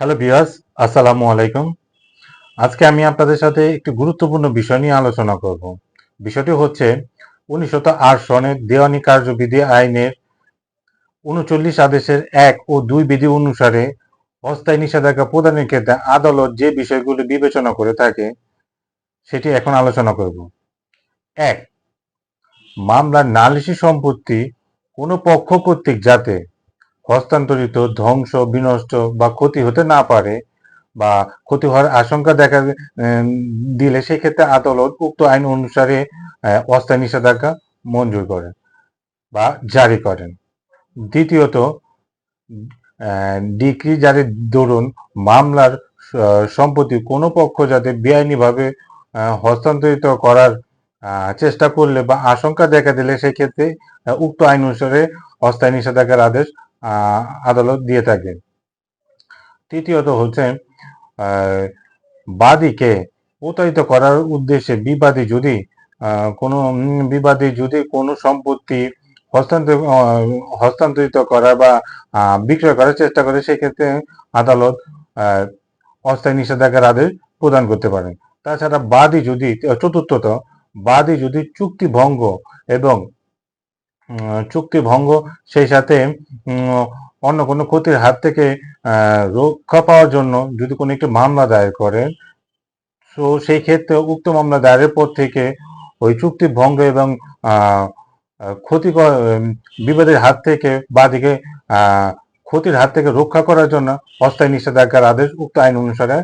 Hello বিয়াস আসসালামু আলাইকুম আজকে আমি আপনাদের সাথে একটি গুরুত্বপূর্ণ বিষয় নিয়ে আলোচনা করব। বিষয়টি হচ্ছে উনিশশত আট সনের দেওয়ানি কার্যবিধি আইনের উনচল্লিশ আদেশের এক ও দুই বিধি অনুসারে অস্থায়ী নিষেধাজ্ঞা প্রদানের ক্ষেত্রে আদালত যে বিষয়গুলি বিবেচনা করে থাকে, সেটি এখন আলোচনা করব। এক, মামলার নালিশি সম্পত্তি কোনো পক্ষ কর্তৃক যাতে হস্তান্তরিত, ধ্বংস, বিনষ্ট বা ক্ষতি হতে না পারে বা ক্ষতি হওয়ার আশঙ্কা দেখা দিলে সেক্ষেত্রে আদালত উক্ত আইন অনুসারে অস্থায়ী নিষেধাজ্ঞা মঞ্জুর করেন বা জারি করেন। দ্বিতীয়ত ডিগ্রি জারির দরুন মামলার সম্পত্তি কোনো পক্ষ যাতে বেআইনিভাবে হস্তান্তরিত করার চেষ্টা করলে বা আশঙ্কা দেখা দিলে সেক্ষেত্রে উক্ত আইন অনুসারে অস্থায়ী নিষেধাজ্ঞার আদেশ আদালত দিয়ে থাকে। তৃতীয়ত হচ্ছে বাদীকে প্রতারিত করার উদ্দেশ্যে বিবাদী যদি কোনো বিবাদী যদি কোনো সম্পত্তি হস্তান্তর হস্তান্তরিত করা বা বিক্রয় করার চেষ্টা করে, সেক্ষেত্রে আদালত অস্থায়ী নিষেধাজ্ঞার আদেশ প্রদান করতে পারে তাছাড়া বাদী যদি, চতুর্থত, বাদী যদি চুক্তি ভঙ্গ এবং চুক্তি ভঙ্গ, সেই সাথে অন্য কোনো ক্ষতির হাত থেকে রক্ষা পাওয়ার জন্য যদি কোনো একটি মামলা দায়ের করেন, তো সেই ক্ষেত্রে উক্ত মামলা দায়েরের পর থেকে ওই চুক্তি ভঙ্গ এবং ক্ষতিকর বিবাদের হাত থেকে, বাদীকে ক্ষতির হাত থেকে রক্ষা করার জন্য অস্থায়ী নিষেধাজ্ঞার আদেশ উক্ত আইন অনুসারে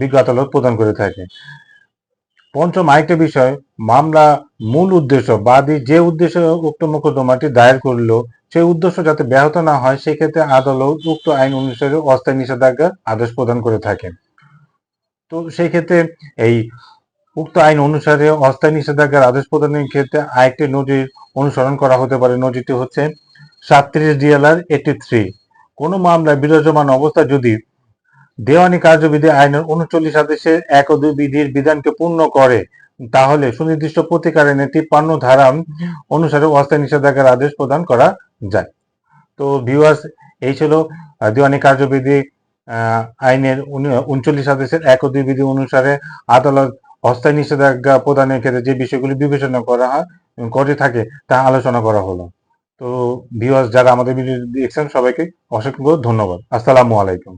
বিজ্ঞ আদালত প্রদান করে থাকে। পঞ্চম আরেকটা বিষয়, মামলা মূল উদ্দেশ্য, বাদী যে উদ্দেশ্যে উক্ত মোকদ্দমাটি দায়ের করল, সেই উদ্দেশ্য যাতে ব্যাহত না হয়, সেক্ষেত্রে আদালত উক্ত আইন অনুসারে অস্থায়ী নিষেধাজ্ঞার আদেশ প্রদান করে থাকে তো সেই ক্ষেত্রে এই উক্ত আইন অনুসারে অস্থায়ী নিষেধাজ্ঞার আদেশ প্রদানের ক্ষেত্রে আরেকটি নজির অনুসরণ করা হতে পারে। নজিরটি হচ্ছে সাতত্রিশ ডিএলআর এইটি থ্রি। কোনো মামলায় বিরাজমান অবস্থা যদি দেওয়ানি কার্যবিধি আইনের উনচল্লিশ আদেশের এক ও দুই বিধির বিধানকে পূর্ণ করে। তাহলে সুনির্দিষ্ট প্রতিকার আইনের তিপ্পান্ন ধারা অনুসারে অস্থায়ী নিষেধাজ্ঞার আদেশ প্রদান করা যায়। তো ভিউয়ার্স এই ছিল দেওয়ানি কার্যবিধি আইনের উনচল্লিশ আদেশের এক ও দুই বিধি অনুসারে আদালত অস্থায়ী নিষেধাজ্ঞা প্রদানের ক্ষেত্রে যে বিষয়গুলি বিবেচনা করা হয় করে থাকে, তা আলোচনা করা হলো। তো ভিউয়ার্স যারা আমাদের ভিডিও দেখছেন, সবাইকে অসংখ্য ধন্যবাদ। আসসালামু আলাইকুম।